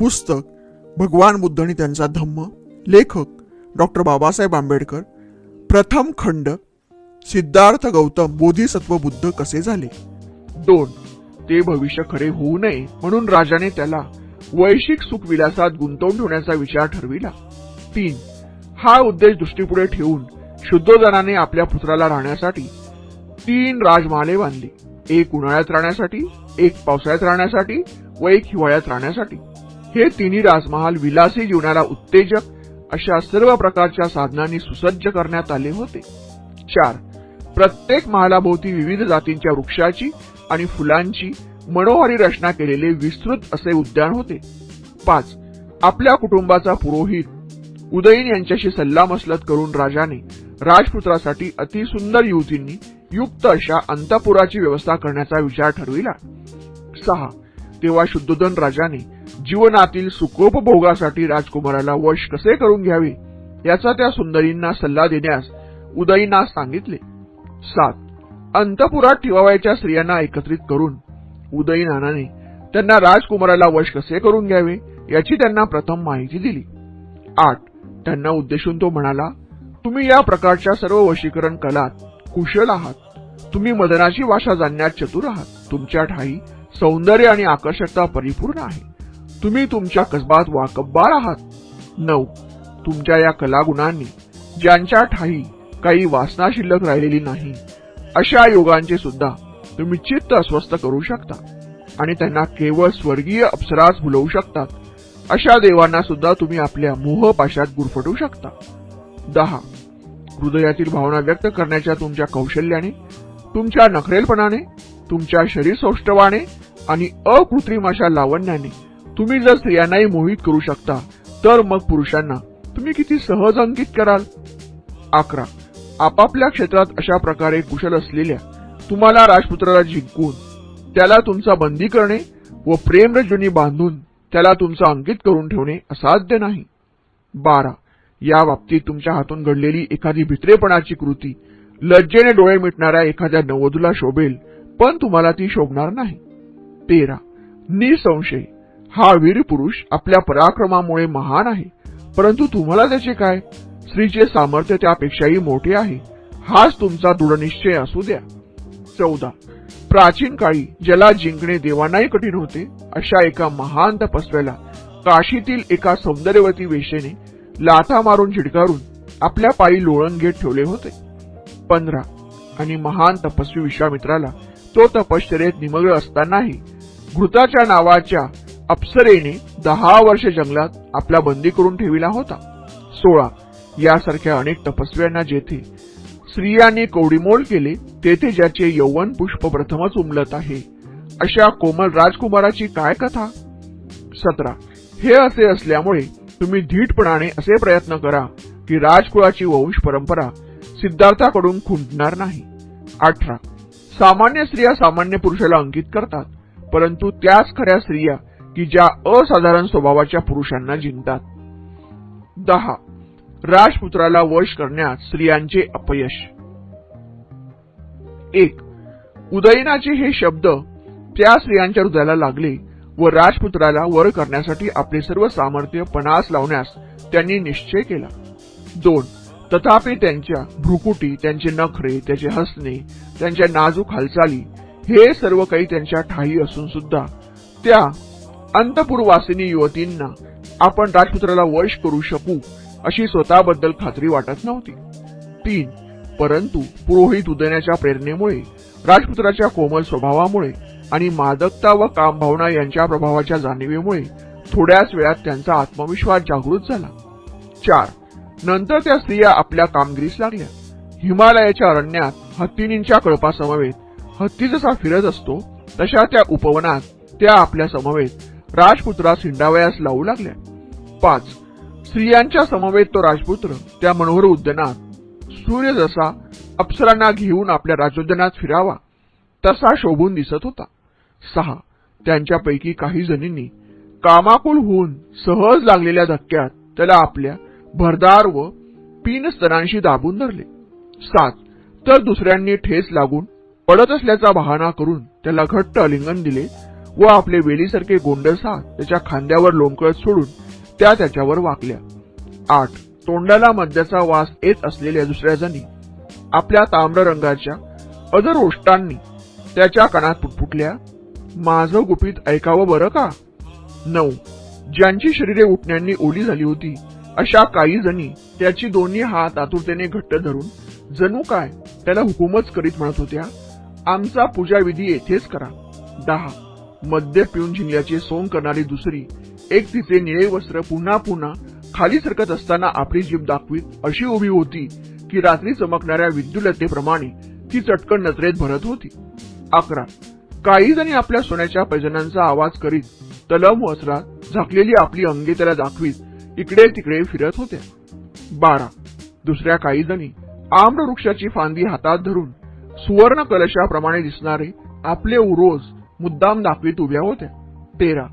पुस्तक भगवान बुद्ध आणि त्यांचा धम्म लेखक डॉक्टर बाबासाहेब आंबेडकर प्रथम खंड सिद्धार्थ गौतम बोधिसत्व बुद्ध कसे झाले? दोन ते भविष्य खरे होऊ नये म्हणून राजाने त्याला वैश्विक सुखविलासात गुंतवून ठेवण्याचा विचार ठरविला. तीन हा उद्देश दृष्टीपुढे ठेवून शुद्धोधनाने आपल्या पुत्राला राहण्यासाठी तीन राजमहाले बांधले. एक उन्हाळ्यात राहण्यासाठी एक पावसाळ्यात राहण्यासाठी व एक हिवाळ्यात राहण्यासाठी. हे तिन्ही राजमहाल विलासी जीवनाला उत्तेजक अशा सर्व प्रकारच्या साधनांनी सुसज्ज करण्यात आले होते. चार प्रत्येक महालाभोवती विविध जातींच्या वृक्षाची आणि फुलांची मनोहारी रचना केलेले विस्तृत असे उद्यान होते. पाच आपल्या कुटुंबाचा पुरोहित उदयीन यांच्याशी सल्लामसलत करून राजाने राजपुत्रासाठी अतिसुंदर युवतींनी युक्त अशा अंतपुराची व्यवस्था करण्याचा विचार ठरविला. सहा तेव्हा शुद्धोधन राजाने जीवनातील सुखोपभोगासाठी राजकुमाराला वश कसे करून घ्यावे याचा त्या सुंदरींना सल्ला देण्यास उदयीना सांगितले. सात. अंतपुरात ठेवावयाच्या स्त्रियांना एकत्रित करून उदयीनाने त्यांना राजकुमाराला वश कसे करून घ्यावे याची त्यांना प्रथम माहिती दिली. आठ. त्यांना उद्देशून तो म्हणाला तुम्ही या प्रकारच्या सर्व वशीकरण कलात कुशल आहात. तुम्ही मदनाची भाषा जाणण्यात चतुर आहात. तुमच्या ठाई सौंदर्य आणि आकर्षकता परिपूर्ण आहे. तुम्ही तुमच्या कसबात वाकब्बार आहात. नऊ. तुमच्या या कलागुणांनी ज्यांच्या ठाई काही वासना शिल्लक राहिलेली नाही अशा योगांचे सुद्धा तुम्ही चित्त अस्वस्थ करू शकता आणि त्यांना केवळ स्वर्गीय अप्सरास भुलवू शकतात अशा देवांना सुद्धा तुम्ही आपल्या मोहपाशात गुरफटू शकता. दहा. हृदयातील भावना व्यक्त करण्याच्या तुमच्या कौशल्याने तुमच्या नखरेलपणाने तुमच्या शरीर सौष्ठवाने आणि अकृत्रिम अशा लावण्याने तुम्ही जर स्त्रियांनाही मोहित करू शकता तर मग पुरुषांना तुम्ही किती सहज अंकित कराल? अकरा. आपापल्या क्षेत्रात अशा प्रकारे कुशल असलेल्या तुम्हाला राजपुत्राला जिंकून त्याला तुमचा बंदी करणे व प्रेमरजुनी बांधून त्याला तुमचं अंकित करून ठेवणे असाध्य नाही. बारा. या बाबतीत तुमच्या हातून घडलेली एखादी भित्रेपणाची कृती लज्जेने डोळे मिटणाऱ्या एखाद्या नवोदूला शोभेल पण तुम्हाला ती शोभणार नाही. तेरा. निसंशय. हा वीर पुरुष आपल्या पराक्रमामुळे महान आहे. परंतु तुम्हाला त्याचे काय? स्त्रीचे सामर्थ्य त्यापेक्षाही मोठे आहे. हाच तुमचा दृढनिश्चय असू द्या. चौदा. प्राचीन काळी ज्याला जिंकणे देवांनाही कठीण होते अशा एका महान तपस्व्याला काशीतील एका सौंदर्यवती वेशेने लाथा मारून झिडकारून आपल्या पायी लोळण घेत ठेवले होते. पंधरा. आणि महान तपस्वी विश्वामित्राला तो तपश्चर्येत निमग्न असतानाही घृताच्या नावाच्या अप्सरेने दहा वर्ष जंगलात आपला बंदी करून ठेविला होता. सोळा. यासारख्या अनेक तपस्व्यांना जेथे स्त्रियांनी कवडीमोल केले तेथे ज्याचे यौवन पुष्प प्रथमच उमलत आहे. अशा कोमल राजकुमाराची काय कथा? सतरा. हे असे असल्यामुळे तुम्ही धीटपणाने असे प्रयत्न करा की राजकुळाची वंश परंपरा सिद्धार्थाकडून खुंटणार नाही. अठरा. सामान्य स्त्रिया सामान्य पुरुषाला अंकित करतात परंतु त्याच खऱ्या स्त्रिया की ज्या असाधारण स्वभावाच्या पुरुषांना जिंकतात. दहा. राजपुत्राला वश करण्यात स्त्रियांचे अपयश. एक. उदयनाचे हे शब्द त्या स्त्रियांच्या हृदयाला लागले व राजपुत्राला वर करण्यासाठी आपले सर्व सामर्थ्य पणास लावण्यास त्यांनी निश्चय केला. दोन. तथापि त्यांच्या भ्रुकुटी त्यांचे नखरे त्याचे हसणे त्यांच्या नाजूक हालचाली हे सर्व काही त्यांच्या ठाई असून सुद्धा त्या अंतपूर्वासिनी युवतींना आपण राजपुत्राला वश करू शकू अशी स्वतःबद्दल खात्री वाटत नव्हती. तीन परंतु पुरोहित उदयनाच्या प्रेरणेमुळे राजपुत्राच्या कोमल स्वभावामुळे आणि मादकता व कामभावना यांच्या प्रभावाच्या जाणीवेमुळे थोड्याच वेळात त्यांचा आत्मविश्वास जागृत झाला. चार नंतर त्या स्त्रिया आपल्या कामगिरीस लागल्या. हिमालयाच्या अरण्यात हत्तीनींच्या कळपासमवेत हत्ती जसा फिरत असतो तशा त्या उपवनात त्या आपल्या समवेत राजपुत्रास हिंडावयास लावू लागल्या. पाच स्त्रियांच्या समवेत तो राजपुत्र त्या मनोहर उद्यानात सूर्य जसा अप्सरांना घेऊन आपल्या राजोद्यानात फिरावा तसा शोभून दिसत होता. सहा त्यांच्यापैकी काही जणींनी कामाकुल होऊन सहज लागलेल्या धक्क्यात त्याला आपल्या भरदार व पीन स्तनांशी दाबून धरले. सात. तर दुसऱ्यांनी ठेस लागून पडत असल्याचा बहाणा करून त्याला घट्ट अलिंगन दिले व आपले वेलीसारखे गोंडसा त्याच्या खांद्यावर लोंकळत सोडून त्या त्याच्यावर वाकल्या. आठ. तोंडाला मद्याचा वास येत असलेल्या दुसऱ्या जणी आपल्या ताम्र रंगाच्या अदर ओष्टांनी त्याच्या कानात पुटपुटल्या माझं गुपित ऐकावं बरं का? नऊ. ज्यांची शरीरे उठण्यांनी ओली झाली होती अशा काही जणी त्याची दोन्ही हात आतुरतेने घट्ट धरून जणू काय? त्याला हुकूमच करीत म्हणत होत्या आमचा पूजाविधी येथेच करा. दहा. मद्य पिऊन झिंगल्याचे सोंग करणारी दुसरी एक तिचे निळे वस्त्र पुन्हा पुन्हा खाली सरकत असताना आपली जीभ दाखवीत अशी उभी होती की रात्री चमकणाऱ्या विद्युलतेप्रमाणे ती चटकन नजरेत भरत होती. अकरा. काही जणी आपल्या सोन्याच्या पैजनांचा आवाज करीत तलम वस्त्रात झाकलेली आपली अंगे त्याला दाखवीत इकडे तिकडे फिरत होत्या. बारा. दुसऱ्या काही जणी आम्र वृक्षाची फांदी हातात धरून सुवर्ण कलशाप्रमाणे दिसणारे आपले उरोज मुद्दाम दाखवीत उभ्या होत्या. तेरा.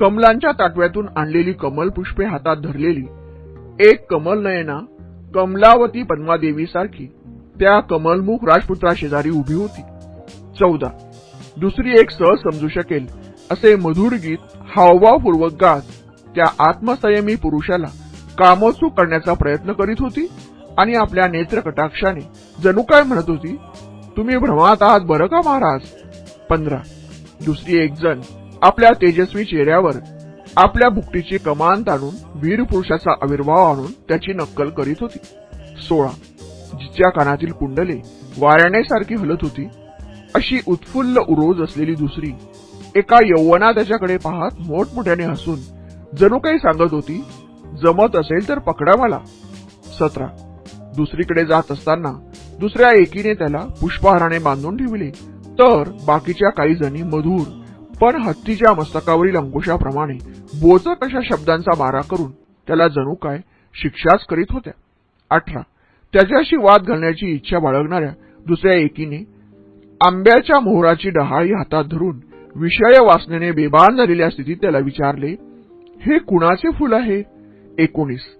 कमलांच्या ताटव्यातून आणलेली कमल पुष्पे हातात धरलेली एक कमल नयना कमलावती पद्मादेवी सारखी त्या कमलमुख राजपुत्रा शेजारी उभी होती. चौदा. दुसरी एक सहज समजू शकेल असे मधुर गीत हावभावपूर्वक गात त्या आत्मसंयमी पुरुषाला कामोत्सुक करण्याचा प्रयत्न करीत होती. आणि आपल्या नेत्र कटाक्षाने जणू काय म्हणत होती? तुम्ही भ्रमात आहात बरं का महाराज? पंधरा. दुसरी एक जण आपल्या तेजस्वी चेहऱ्यावर आपल्या भुकटीची कमान ताणून वीर पुरुषाचा आविर्भाव आणून त्याची नक्कल करीत होती. सोळा. जिच्या कानातील कुंडले वाऱ्याने सारखी हलत होती. अशी उत्फुल्ल उरोज असलेली दुसरी एका यौवना त्याच्याकडे पाहत मोठमोठ्याने हसून जणू काही सांगत होती? जमत असेल तर पकडा मला. सतरा. दुसरीकडे जात असताना दुसऱ्या एकीने त्याला पुष्पहाराने बांधून ठेवले. तर बाकीच्या काही जणी मधुर पण हत्तीच्या मस्तकावरील अंकुशाप्रमाणे बोचक अशा शब्दांचा मारा करून त्याला जणू काय शिक्षाच करीत होत्या. अठरा. त्याच्याशी वाद घालण्याची इच्छा बाळगणाऱ्या दुसऱ्या एकीने आंब्याच्या मोहराची डहाळी हातात धरून विषय वासनेने बेभान झालेल्या स्थितीत त्याला विचारले हे कुणाचे फुल आहे? एकोणीस.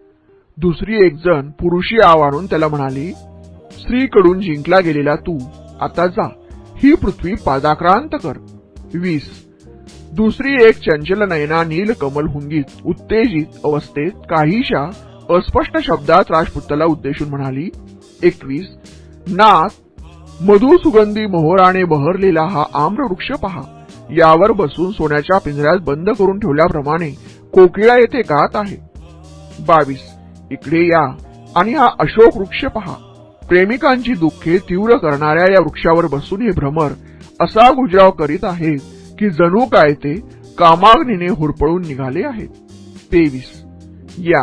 दुसरी एक जण पुरुषी आव आणून त्याला म्हणाली स्त्रीकडून जिंकला गेलेला तू आता जा. ही पृथ्वी पादाक्रांत कर. वीस. दुसरी एक चंचल नयना नील कमल हुंगीत उत्तेजित अवस्थेत काहीशा अस्पष्ट शब्दात राजपुताला उद्देशून म्हणाली एकवीस. नाथ मधु सुगंधी मोहराने बहरलेला हा आम्रवृक्ष पहा. यावर बसून सोन्याच्या पिंजऱ्यात बंद करून ठेवल्याप्रमाणे कोकिळा येथे गात आहे. बावीस. इकडे या आणि हा अशोक वृक्ष पहा. प्रेमिकांची दुःखे तीव्र करणाऱ्या या वृक्षावर बसून हे भ्रमर असा गुजराव करीत आहेत की जणू काय ते कामाग्नीने हुरपळून निघाले आहेत. तेवीस. या.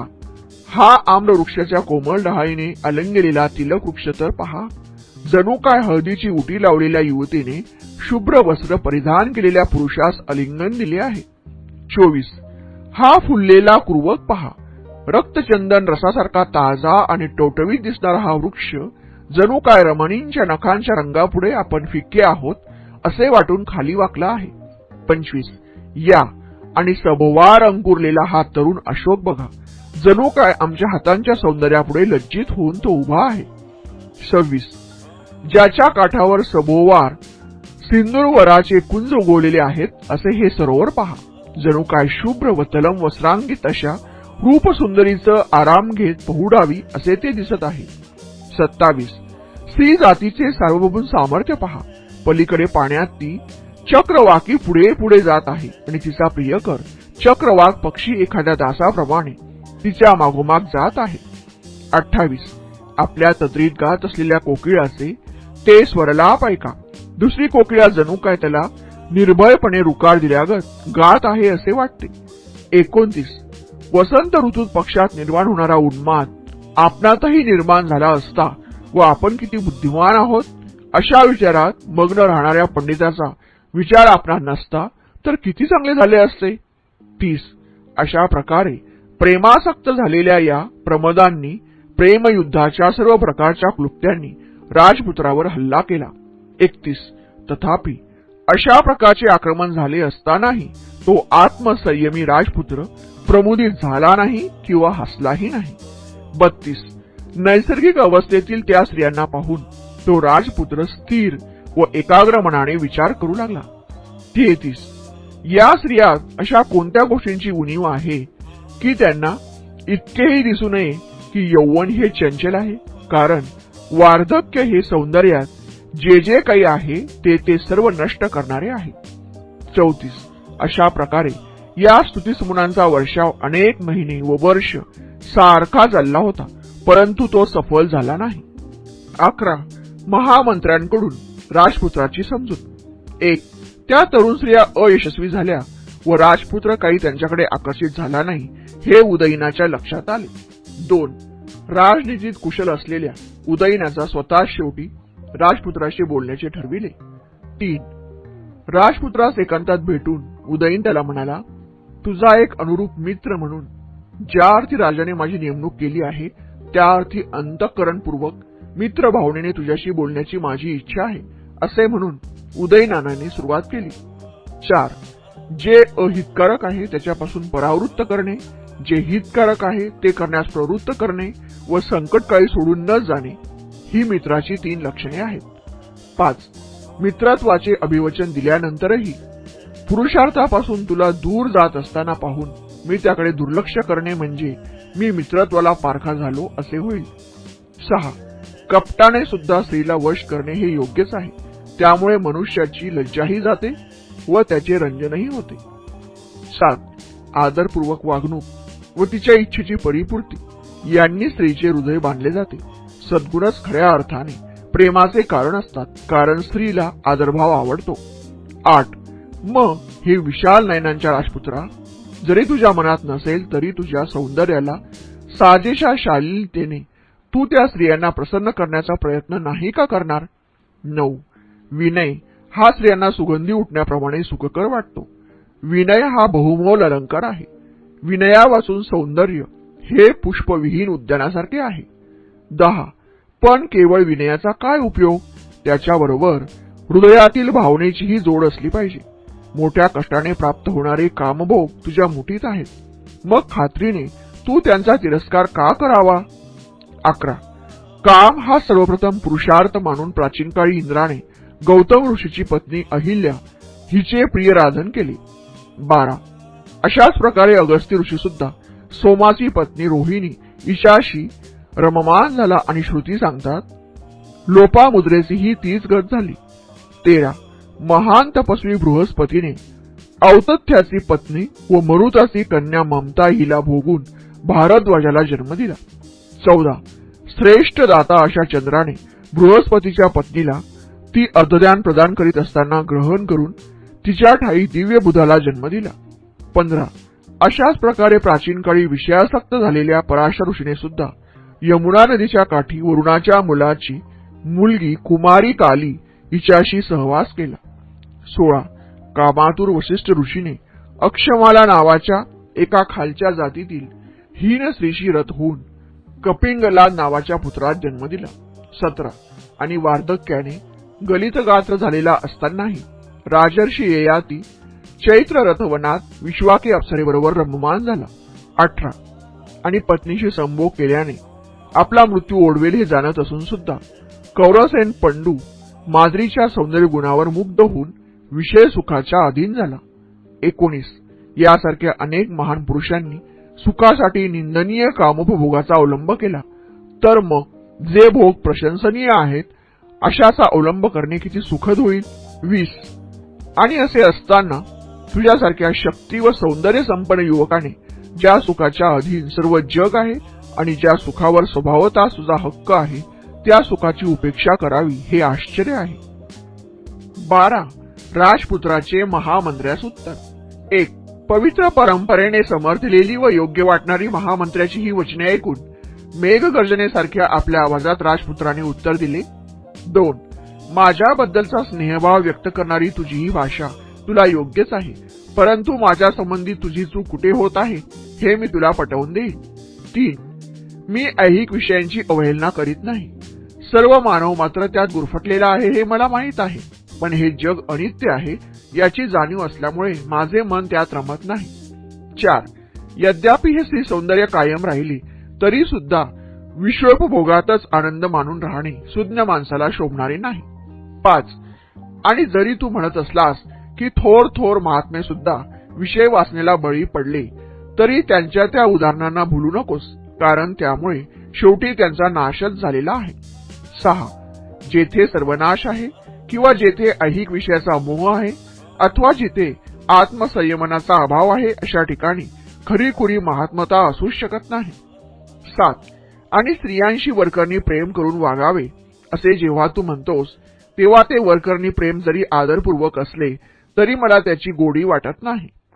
हा आम्र वृक्षाच्या कोमल डहाळीने अलंगलेला तिलक वृक्ष तर पहा. जणू काय हळदीची उटी लावलेल्या युवतीने शुभ्र वस्त्र परिधान केलेल्या पुरुषास अलिंगन दिले आहे. चोवीस. हा फुललेला कुर्वक पहा. रक्तचंदन रसासारखा ताजा आणि टवटवीत दिसणारा हा वृक्ष जणू काय रमणींच्या नखांच्या रंगापुढे आपण फिक्के आहोत असे वाटून खाली वाकला आहे. पंचवीस. या. आणि सभोवार अंकुरलेला हा तरुण अशोक बघा. जणू काय आमच्या हातांच्या सौंदर्यापुढे लज्जित होऊन तो उभा आहे. सव्वीस. ज्याच्या काठावर सभोवार सिंदूरवराचे कुंज उगवलेले आहेत असे हे सरोवर पहा. जणू काय शुभ्र व तलम वस्त्रांगित अशा रूपसुंदरीचं आराम घेत पहुडावी असे ते दिसत आहे. सत्तावीस. स्त्री जातीचे सार्वभौम सामर्थ्य पहा. पलीकडे पाण्यात ती चक्रवाकी पुढे पुढे जात आहे आणि तिचा प्रियकर चक्रवाक पक्षी एखाद्या दासाप्रमाणे तिच्या मागोमाग जात आहे. अठ्ठावीस. आपल्या तद्रीत गात असलेल्या कोकिळाचे ते स्वरलाप ऐका. दुसरी कोकिळा जणू काय त्याला निर्भयपणे रुकार दिल्यागत गात आहे असे वाटते. एकोणतीस. वसंत ऋतूत पक्षात निर्माण होणारा उन्माद आपणातही निर्माण झाला असता व आपण किती बुद्धिमान आहोत अशा विचारात मग्न राहणाऱ्या पंडिताचा विचार आपणा नसता तर किती चांगले झाले असते? तीस. अशा प्रकारे प्रेमासक्त झालेल्या या प्रमदांनी प्रेमयुद्धाच्या सर्व प्रकारच्या क्लुप्त्यांनी राजपुत्रावर हल्ला केला. एकतीस. तथापि अशा प्रकारचे आक्रमण झाले असतानाही तो आत्मसंयमी राजपुत्र प्रमुदित झाला नाही किंवा हसलाही नाही. बत्तीस. नैसर्गिक अवस्थेतील त्या स्त्रियांना पाहून तो राजपुत्र स्थिर व एकाग्र मनाने विचार करू लागला. तेहतीस. या स्त्रियात अशा कोणत्या गोष्टींची उणीव आहे की त्यांना इतकेही दिसू नये की यौवन हे चंचल आहे? कारण वार्धक्य हे सौंदर्यात जे जे काही आहे ते ते सर्व नष्ट करणारे आहे. चौतीस. अशा प्रकारे या स्तुतीसमुनांचा वर्षाव अनेक महिने व वर्ष सारखा चालला होता परंतु तो सफल झाला नाही. अकरा महामंत्र्यांकडून राजपुत्राची समजूत. एक त्या तरुण स्त्रिया अयशस्वी झाल्या व राजपुत्र काही त्यांच्याकडे आकर्षित झाला नाही हे उदयनाच्या लक्षात आले. दोन राजनीतीत कुशल असलेल्या उदयनाचा स्वतः शेवटी राजपुत्राशी बोलण्याचे ठरविले. तीन राजपुत्रास एकांतात भेटून उदयन त्याला म्हणाला तुझा एक अनुरूप मित्र म्हणून ज्या अर्थी राजाने माझी नेमणूक केली आहे त्या अर्थी अंतःकरणपूर्वक मित्र भावनेने तुझ्याशी बोलण्याची माझी इच्छा आहे असे म्हणून उदयनानाने सुरुवात केली. चार जे अहितकारक आहे त्याच्यापासून परावृत्त करणे जे हितकारक आहे ते करण्यास प्रवृत्त करणे व संकटकाळी सोडून न जाणे ही मित्राची तीन लक्षणे आहेत. पाच मित्रत्वाचे अभिवचन दिल्यानंतरही पुरुषार्थापासून तुला दूर जात असताना पाहून मी त्याकडे दुर्लक्ष करणे म्हणजे मी मित्रत्वाला पारखा झालो असे होईल. सहा. कपटाने सुद्धा स्त्रीला वश करणे हे योग्यच आहे. त्यामुळे मनुष्याची लज्जाही जाते व त्याचे रंजनही होते. सात. आदरपूर्वक वागणूक व तिच्या इच्छेची परिपूर्ती. यांनी स्त्रीचे हृदय बांधले जाते. सद्गुणच खऱ्या अर्थाने प्रेमाचे कारण असतात कारण स्त्रीला आदरभाव आवडतो. आठ. मग हे विशाल नयनांच्या राजपुत्रा जरी तुझ्या मनात नसेल तरी तुझ्या सौंदर्याला साजेशा शालीनतेने तू त्या स्त्रियांना प्रसन्न करण्याचा प्रयत्न नाही का करणार? नऊ. विनय हा स्त्रियांना सुगंधी उठण्याप्रमाणे सुखकर वाटतो. विनय हा बहुमोल अलंकार आहे. विनयापासून सौंदर्य हे पुष्पविहीन उद्यानासारखे आहे. दहा. पण केवळ विनयाचा काय उपयोग? त्याच्याबरोबर हृदयातील भावनेचीही जोड असली पाहिजे. मोठ्या कष्टाने प्राप्त होणारे कामभोग तुझ्या मुठीत आहेत. मग खात्रीने तू त्यांचा तिरस्कार का करावा? अकरा. काम हा सर्वप्रथम पुरुषार्थ मानून प्राचीन काळी इंद्राने गौतम ऋषीची पत्नी अहिल्या हिचे प्रिय राधन केले. बारा. अशाच प्रकारे अगस्ती ऋषी सुद्धा सोमाची पत्नी रोहिणी ईशाशी रममान झाला आणि श्रुती सांगतात लोपामुद्रेचीही तीच गत झाली. तेरा. महान तपस्वी बृहस्पतीने औतथ्याची पत्नी व मरुताची कन्या ममता हिला भोगून भारद्वाजाला जन्म दिला. चौदा. श्रेष्ठ दाता अशा चंद्राने बृहस्पतीच्या पत्नीला ती अर्धदान प्रदान करीत असताना ग्रहण करून तिच्या ठाई दिव्य बुधाला जन्म दिला. पंधरा. अशाच प्रकारे प्राचीन काळी विषयासक्त झालेल्या पराशर ऋषीने सुद्धा यमुना नदीच्या काठी वरुणाच्या मुलाची मुलगी कुमारी काली हिच्याशी सहवास केला. सोळा. कामातूर वशिष्ठ ऋषीने अक्षमाला नावाच्या एका खालच्या जातीतील हीन स्त्रीशी रथ होऊन कपिंगला नावाच्या पुत्रात जन्म दिला. सतरा. आणि वार्धक्याने गलित गात्र झालेला असतानाही राजर्षी ययाती चैत्र रथवनात विश्वाकी अप्सरेबरोबर रममान झाला. अठरा. आणि पत्नीशी संभोग केल्याने आपला मृत्यू ओढवेल हे जाणत असून सुद्धा कौरसेन पंडू माद्रीच्या सौंदर्य गुणावर मुग्ध होऊन विषय सुखाच्या अधीन झाला. एकोणीस. यासारख्या अनेक महान पुरुषांनी सुखासाठी निंदनीय कामोपभोगाचा अवलंब केला. तर मग जे भोग प्रशंसनीय आहेत अशाचा अवलंब करणे किती सुखद होईल? वीस. आणि असे असताना तुझ्यासारख्या शक्ती व सौंदर्य संपन्न युवकाने ज्या सुखाच्या अधीन सर्व जग आहे आणि ज्या सुखावर स्वभावता तुझा हक्क आहे त्या सुखाची उपेक्षा करावी हे आश्चर्य आहे. बारा. राजपुत्राचे महामंत्र्यास उत्तर. एक पवित्र परंपरेने समर्थलेली व योग्य वाटणारी महामंत्र्याची ही वचने ऐकून मेघगर्जनेसारख्या आपल्या आवाजात राजपुत्राने उत्तर दिले. दोन माझ्याबद्दलचा स्नेहभाव व्यक्त करणारी तुझी ही भाषा तुला योग्यच आहे परंतु माझ्या संबंधी तुझी चूक कुठे होत आहे हे मी तुला पटवून देईन. तीन मी ऐहिक विषयांची अवहेलना करीत नाही. सर्व मानव मात्र त्यात गुरफटलेला आहे हे मला माहीत आहे. पण हे जग अनित्य आहे याची जाणीव असल्यामुळे माझे मन त्यात रमत नाही. चार यद्यापि हे स्त्री सौंदर्य कायम राहिली तरी सुद्धा विश्वोपभोगातच आनंद मानून राहणे सुज्ञ माणसाला शोभणारे नाही. पाच आणि जरी तू म्हणत असलास की थोर थोर महात्मे सुद्धा विषय वाचनेला बळी पडले तरी त्यांच्या त्या उदाहरणांना भुलू नकोस कारण त्यामुळे शेवटी त्यांचा नाशच झालेला आहे. सहा जेथे सर्वनाश आहे किंवा जेथे ऐहिक विषयाचा मोह आहे अथवा जिथे आत्मसंयमनाचा अभाव आहे अशा ठिकाणी खरीखुरी महात्मता असूच शकत नाही. सात. आणि स्त्रियांशी वरकरनी प्रेम करून वागावे असे जेव्हा तू म्हणतोस तेव्हा ते वर्करनी प्रेम जरी आदरपूर्वक असले तरी मला त्याची गोडी वाटत नाही.